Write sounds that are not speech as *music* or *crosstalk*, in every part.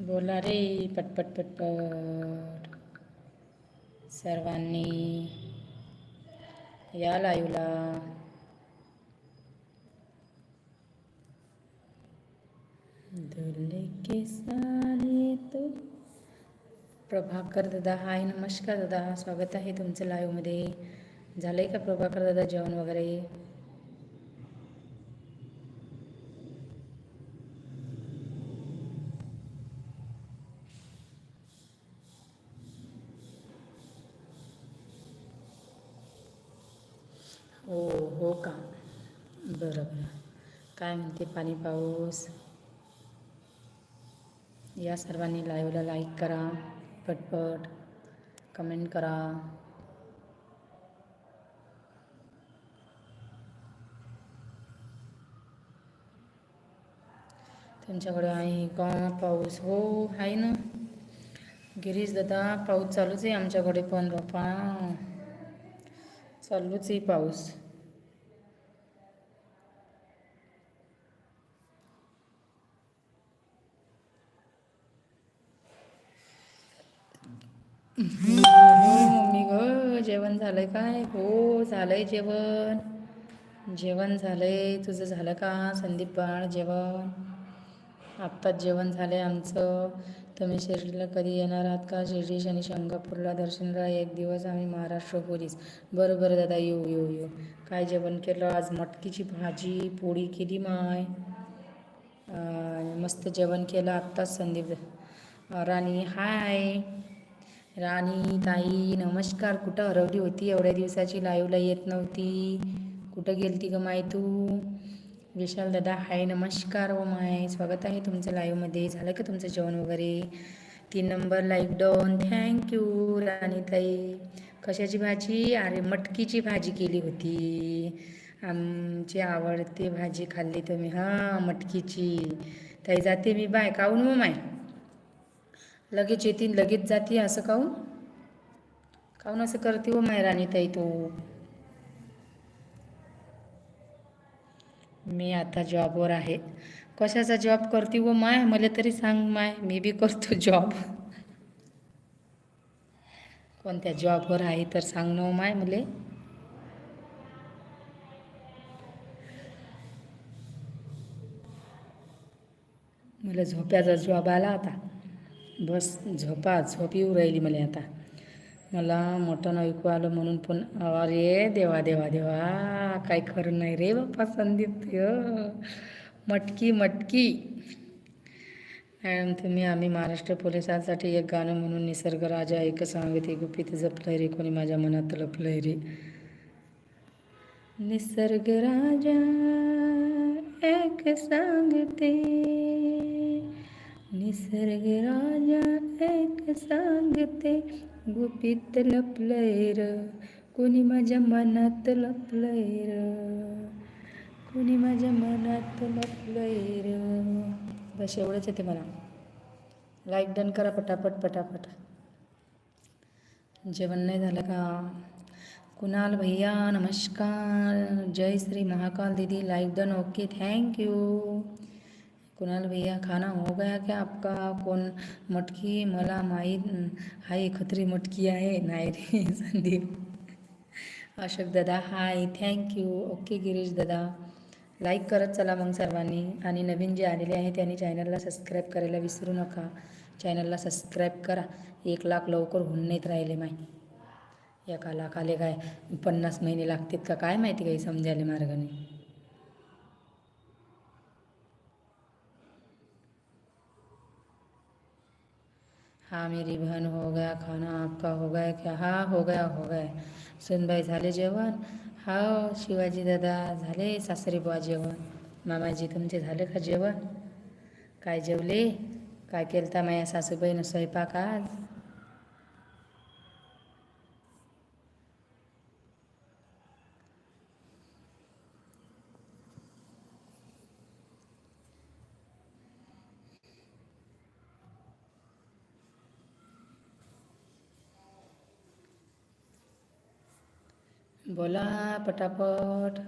बोला रे पटपट पटपट. सर्वांनी या लाईवला दुर्ले के सारे तो. प्रभाकर दादा हाय नमस्कार दादा. स्वागत आहे तुमचं लाईव्हमध्ये. झालं आहे का प्रभाकर दादा जेवण वगैरे? हो हो का? बरं बरं. काय म्हणते पाणी पाऊस? या सर्वांनी लाईव्हला लाईक करा पटपट कमेंट करा. तुमच्याकडे आहे का पाऊस? हो आहे ना. गिरीश दादा पाऊस चालूच आहे आमच्याकडे पण बापा. चालूच आहे पाऊस हो मम्मी ग जेवण झालंय काय? हो झालंय जेवण. जेवण झालंय. तुझं झालं का? संदीप बाळ जेवण. आत्ताच जेवण झालंय आमचं. तुम्ही शिर्डीला कधी येणार आहात का? शिर्डी आणि शंगापूरला दर्शनला एक दिवस आम्ही महाराष्ट्र पोलीस. बरं बरं दादा येऊ येऊ येऊ. काय जेवण केलं? आज मटकीची भाजी पोळी केली माय. मस्त जेवण केलं आत्ताच संदीप. राणी हाय. राणी ताई नमस्कार. कुठं हरवली होती? एवढ्या दिवसाची लाईव्हला येत नव्हती. कुठं गेलती ग माय तू? विशाल दादा हाय नमस्कार व माय. स्वागत आहे तुमचं लाईव्हमध्ये झालं का तुमचं जेवण वगैरे? तीन number like done. Thank you राणीताई कशाची भाजी? अरे मटकीची भाजी केली होती. आमची आवडते भाजी खाल्ली तुम्ही. हां मटकीची. ताई जाते मी बाय. काऊन मग माय? लगेच येतील लगेच जाते असं काहून? काहून असं करते व हो माय राणीताई तू? मी आता जॉबवर आहे. कशाचा जॉब करते व हो माय? मला तरी सांग माय मी बी करतो जॉब. कोणत्या जॉबवर आहे तर सांग न हो माय मले. मला झोप्याचा जॉब आला आता. बस झोपा झोप येऊ राहिली मला आता. मला मोठं ऐकू आलं म्हणून पण अरे देवा देवा देवा काय खरं नाही रे बाप्पा संदीप मटकी मटकी. मॅडम तुम्ही आम्ही महाराष्ट्र पोलिसांसाठी एक गाणं म्हणून निसर्ग राजा एक सांगते गुपित जपलंय रे कोणी माझ्या मनात लपलंय रे. निसर्ग राजा एक सांगते. निसर्ग राजा एक सांगते गुपित लपलंय र. कोणी माझ्या मनात लपलंय र. कोणी माझ्या मनात लपलंय र. बस एवढंच येते मला. लाईक डन करा पटापट पटापट. जेवण नाही झालं का? कुणाल भैया नमस्कार. जय श्री महाकाल दीदी. Like done okay thank you Kunal भैया खाना हो गया क्या आपका? कौन मटकी? मला माहीत हाय खत्री मटकी आहे. नाही रे *laughs* संदीप. अशोक दादा हाय थँक्यू ओके गिरीश दादा. लाईक करत चला मग सर्वांनी. आणि नवीन जे आलेले आहे त्यांनी चॅनलला सबस्क्राईब करायला विसरू नका. चॅनलला सबस्क्राईब करा. एक लाख लवकर होऊन नाहीत राहिले माय. एका लाखाले काय? पन्नास महिने लागतात का? काय माहिती काही समजायला मार्गाने. हा मेरी बहन हो गया खाना आपका हो गया क्या? हा हो गया हो गया। सुनबाई झाले जेवण? हा शिवाजी दादा झाले? सासरी बुवा जेवण? मामाजी तुमचे झाले का जेवण? काय जेवले? काय केलता माया सासूबाईनं स्वयंपाक आज? बोला पटापट.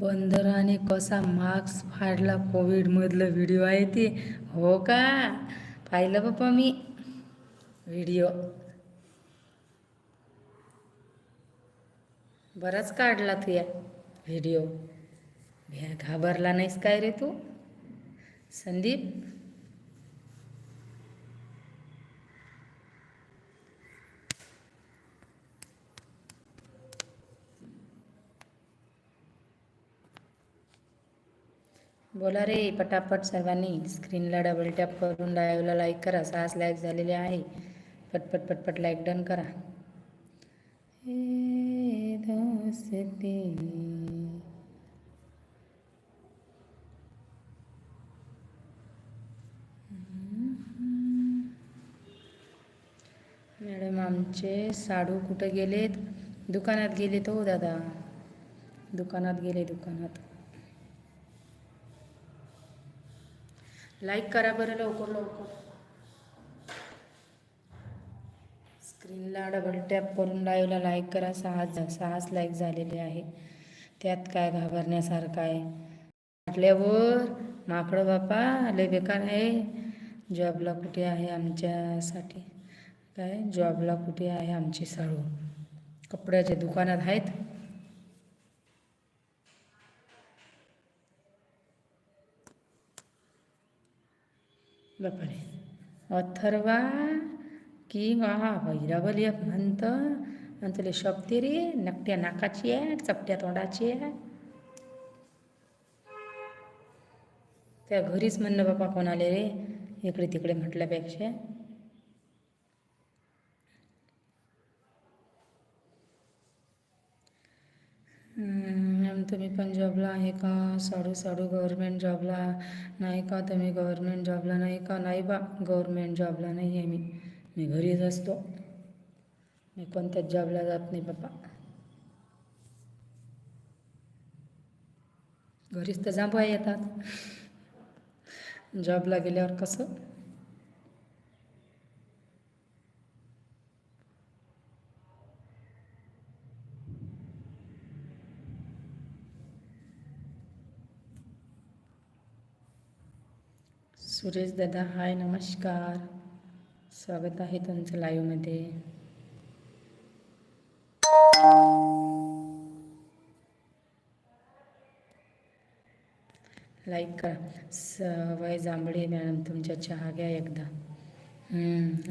बंदराने कसा मास्क फाडला? कोविडमधलं व्हिडिओ आहे ते. हो का? पाहिलं बाप्पा मी. व्हिडिओ. बराच काढला तू या व्हिडिओ. भ्या घाबरला नाहीस काय रे तू? संदीप? बोला रे पटापट सर्वांनी स्क्रीनला डबल टॅप करून लाईव्हला लाईक करा. सहाच लाईक झालेले आहे. पटपट पटपट लाईक डन करा. मॅडम आमचे साडू कुठं गेलेत? दुकानात गेले हो दादा. दुकानात गेले दुकानात. लाईक करा बरं लवकर लवकर. स्क्रीनला डबल टॅप करून लाईव्हला लाईक करा. सहा सहाच लाईक झालेले आहे. त्यात काय घाबरण्यासारखं आहे? म्हटल्यावर माकडं बापा लय बेकार आहे. जॉबला कुठे आहे आमच्यासाठी? काय? जॉबला कुठे आहे आमची साडू कपड्याच्या दुकानात आहेत? बापरे. अथर्वा की हा भैरवली एक म्हणतं आणि तुला शपते रे नकट्या नाकाची आहे चपट्या तोंडाची आहे त्या घरीच म्हणणं बापा कोणाले रे? इकडे तिकडे म्हटल्यापेक्षा. तुम्ही पण जॉबला आहे का? साडू साडू गव्हर्मेंट जॉबला नाही का? तुम्ही गव्हर्मेंट जॉबला नाही का? नाही बा गव्हर्मेंट जॉबला नाही आहे मी. मी घरीच असतो. मी कोणत्याच जॉबला जात नाही पप्पा. घरीच तर जांभा येतात. जॉबला गेल्यावर कसं? सुरेश दादा हाय नमस्कार. स्वागत आहे तुमचं लाईव्हमध्ये लाईक करा. सवय जांभळे मॅडम तुमच्या चहा घ्या एकदा.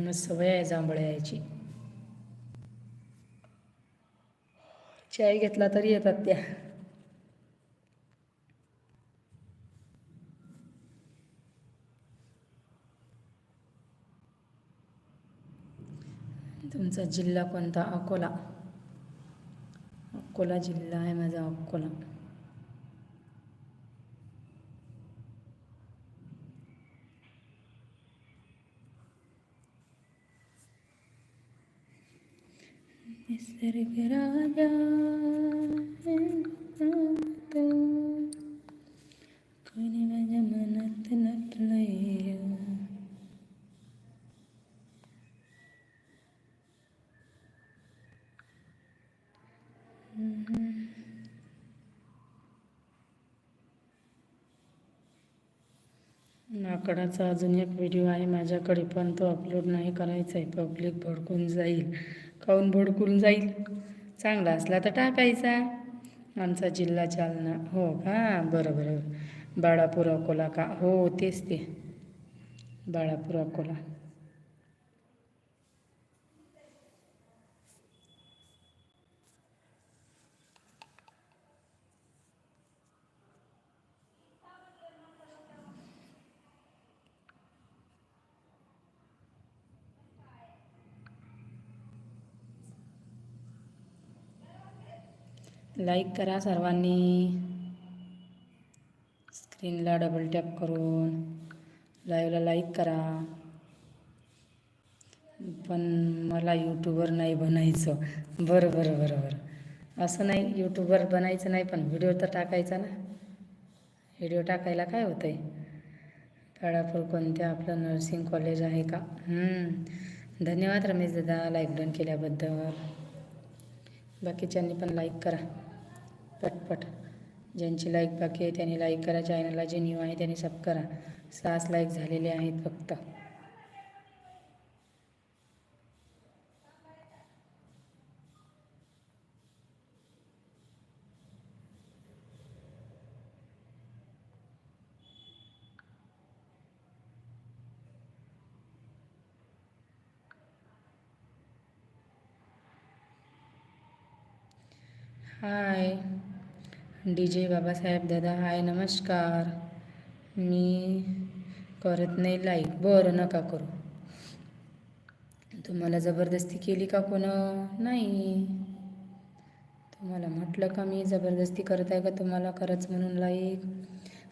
मग सवय आहे जांभळे यायची चाय घेतला तरी येतात त्या. तुमचा जिल्हा कोणता? अकोला. अकोला जिल्हा आहे माझा अकोला. निसर्ग राजा तो कोणी माझ्या मनात नटलंय माकडाचा अजून एक व्हिडिओ आहे. माझ्याकडे पण तो अपलोड नाही करायचा आहे पब्लिक भडकून जाईल. काऊन भडकून जाईल? चांगला असला तर टाकायचा. आमचा जिल्हा जालना हो का? बरं बरं बाळापूर अकोला का? हो तेच ते. बाळापूर अकोला लाईक करा सर्वांनी. स्क्रीनला डबल टॅप करून लाईव्हला लाईक करा. पण मला यूट्यूबर नाही बनायचं. बरं बरं बरं बरं. असं नाही यूट्यूबर बनायचं नाही पण व्हिडिओ तर टाकायचा ना. व्हिडिओ टाकायला काय होतं आहे काळापूर कोणत्या आपलं नर्सिंग कॉलेज आहे का? धन्यवाद रमेश दादा लाईक डन केल्याबद्दल. बाकीच्यांनी पण लाईक करा. पटपट. ज्यांची लाईक बाकी आहे त्यांनी लाईक करा. चॅनलला जे न्यू आहे त्यांनी सब करा. सास लाईक झालेले आहेत फक्त. हाय डी जे बाबासाहेब दादा हाय नमस्कार. मी करत नाही लाईक बरं नका करू. तुम्हाला जबरदस्ती केली का कोण? नाही. तुम्हाला म्हटलं का मी जबरदस्ती करत आहे का तुम्हाला? खरंच म्हणून लाईक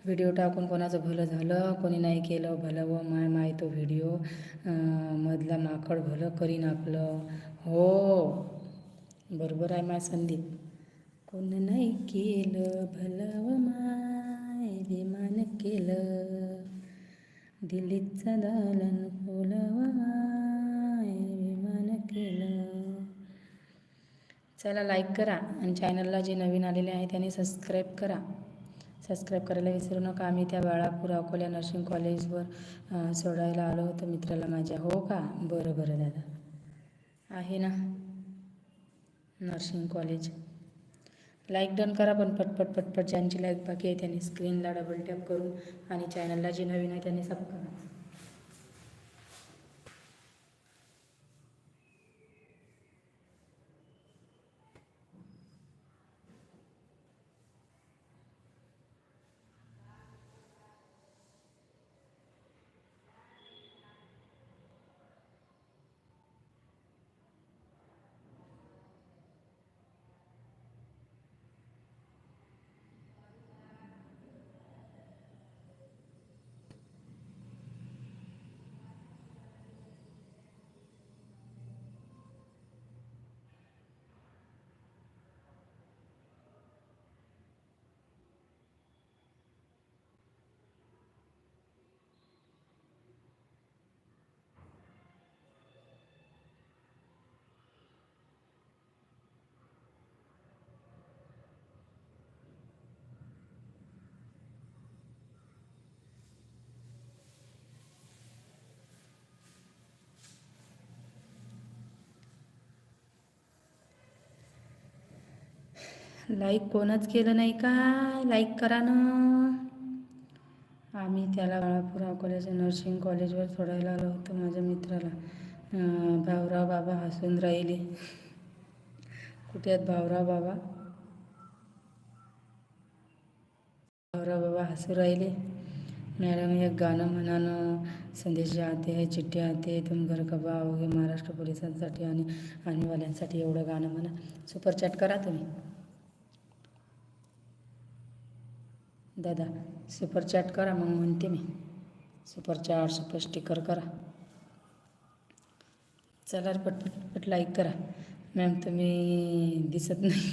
व्हिडिओ टाकून कोणाचं भलं झालं? कोणी नाही केलं भलं व माय माय तो व्हिडिओ मधला माकड भलं करीन आपलं. हो. बरोबर आहे माय संदीप. कोण नाही केलं भलव माय विमान केलं. दिल्लीचं दालन खोलं माय विमान केलं. चला लाईक करा आणि चॅनलला जे नवीन आलेले आहे त्यांनी सबस्क्राईब करा. सबस्क्राईब करायला विसरू नका. आम्ही त्या बाळापूर अकोल्या नर्सिंग कॉलेजवर सोडायला आलो होतो मित्राला माझ्या. हो का? बरं बरं दादा. आहे ना? नर्सिंग कॉलेज लाईक डन करा पण पटपट पटपट ज्यांची लाईक बाकी आहे त्यांनी स्क्रीनला डबल टॅप करून आणि चॅनलला जे नवीन आहे त्यांनी सब करा. लाईक कोणच केलं नाही काय लाईक करा ना. आम्ही त्याला बाळापूर कॉलेज नर्सिंग कॉलेजवर सोडायला आलो होतो माझ्या मित्राला. भाऊराव बाबा हसून राहिले. कुठे आहेत भाऊराव बाबा? भाऊराव बाबा हसू राहिले. मॅडम एक गाणं म्हणानं संदेश आते आहे चिठ्ठी आते तुम घर कबा आओगे? महाराष्ट्र पोलिसांसाठी आणि आणीवाल्यांसाठी एवढं गाणं म्हणा. सुपर चॅट करा तुम्ही. दादा सुपर चॅट करा मग म्हणते मी. सुपर चॅट सुपर स्टिकर करा. चला पट पटपट लाईक करा. मॅम तुम्ही दिसत नाही.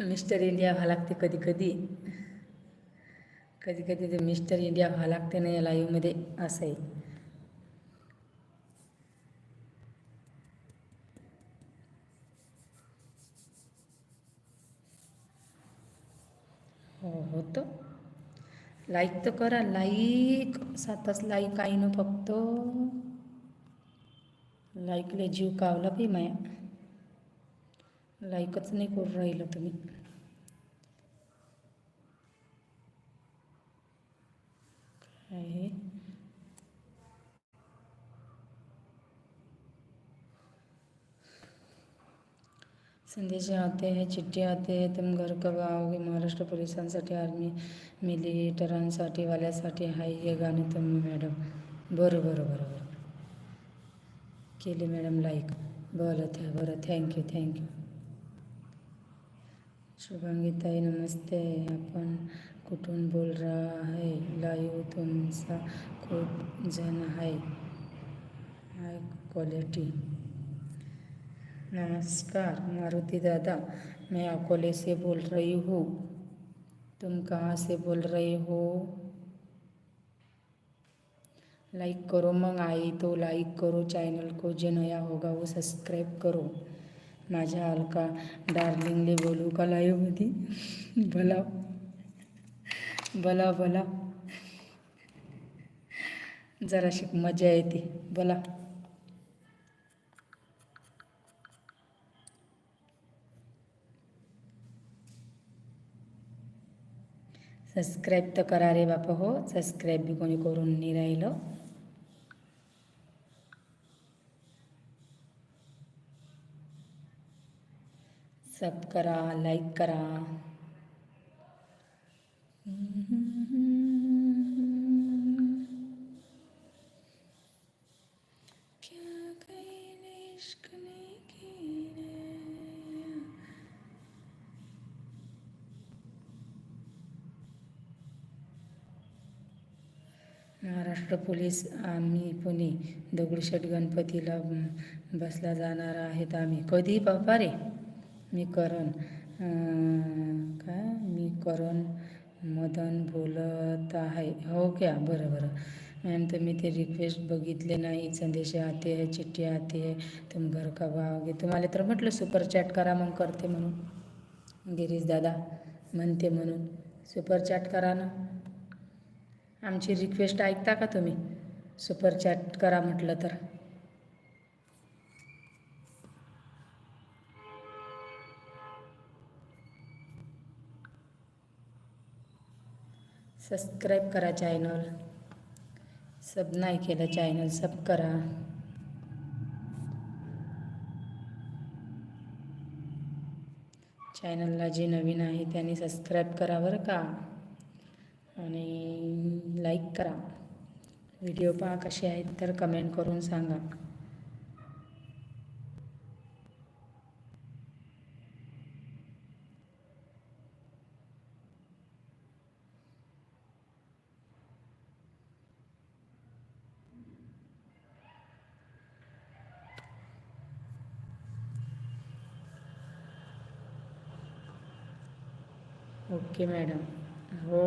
मिस्टर इंडिया व्हा लागते कधी कधी. कधी कधी ते मिस्टर इंडिया व्हा लागते ना या लाईव्हमध्ये असं आहे हो होतं लाईक तर करा. लाईक सातच लाईक आहे ना फक्त. लाईकले जीव कावला बी माया. लाईकच नाही करून राहिलं तुम्ही. काय संदेश आते हैं चिठ्ठी आते हैं तुम घर कब आओगे? महाराष्ट्र पोलिसांसाठी आर्मी मिलिटरांसाठी वाल्यासाठी हाय हे गाणं तुम्ही मॅडम बरं बरं बरं बरं. केली मॅडम लाईक बरं त्या बरं थँक्यू थँक्यू शुभांगीताई नमस्ते. आपण कुठून बोल रहा है? लाईव तुमचा खूप जण आहे हाय क्वालिटी नमस्कार मारुती दादा मैं अकोले से बोल रही हूँ. तुम कहाँ से बोल रहे हो? लाइक करो मग आई तो लाइक करो चॅनल को जो नया होगा वो सब्सक्राइब करो. माझ्या अलका डार्लिंगले बोलू का लाईव्हमध्ये बोला बोला बोला जराशी मजा येते. बोला सबस्क्राईब तर करा रे बापा हो सबस्क्राईब बी कोणी करून नाही राहिलं सब करा लाईक करा क्या कईले इश्क ने कीने महाराष्ट्र पोलीस आम्ही पुणे दगडूशेठ गणपतीला बसला जाणार आहेत आम्ही. कधी बापा रे? मी करण. काय? मी करण मदन बोलत आहे. हो क्या? बरं बरं. मॅम तुम्ही ते रिक्वेस्ट बघितले नाही. संदेश आते आहे चिठ्ठी आते आहे. तुम घर का भावगे तुम्हाला तर म्हटलं सुपर चॅट करा मग करते म्हणून. गिरीश दादा म्हणते म्हणून. सुपर चॅट करा ना. आमची रिक्वेस्ट ऐकता का तुम्ही? सुपर चॅट करा म्हटलं तर. सबस्क्राईब करा चॅनल सब नाही केलं चॅनल सब करा. चॅनलला जे नवीन आहे त्यांनी सबस्क्राईब करा बरं का? आणि लाईक करा. व्हिडिओ पहा कसे आहेत तर कमेंट करून सांगा. Okay madam. हो.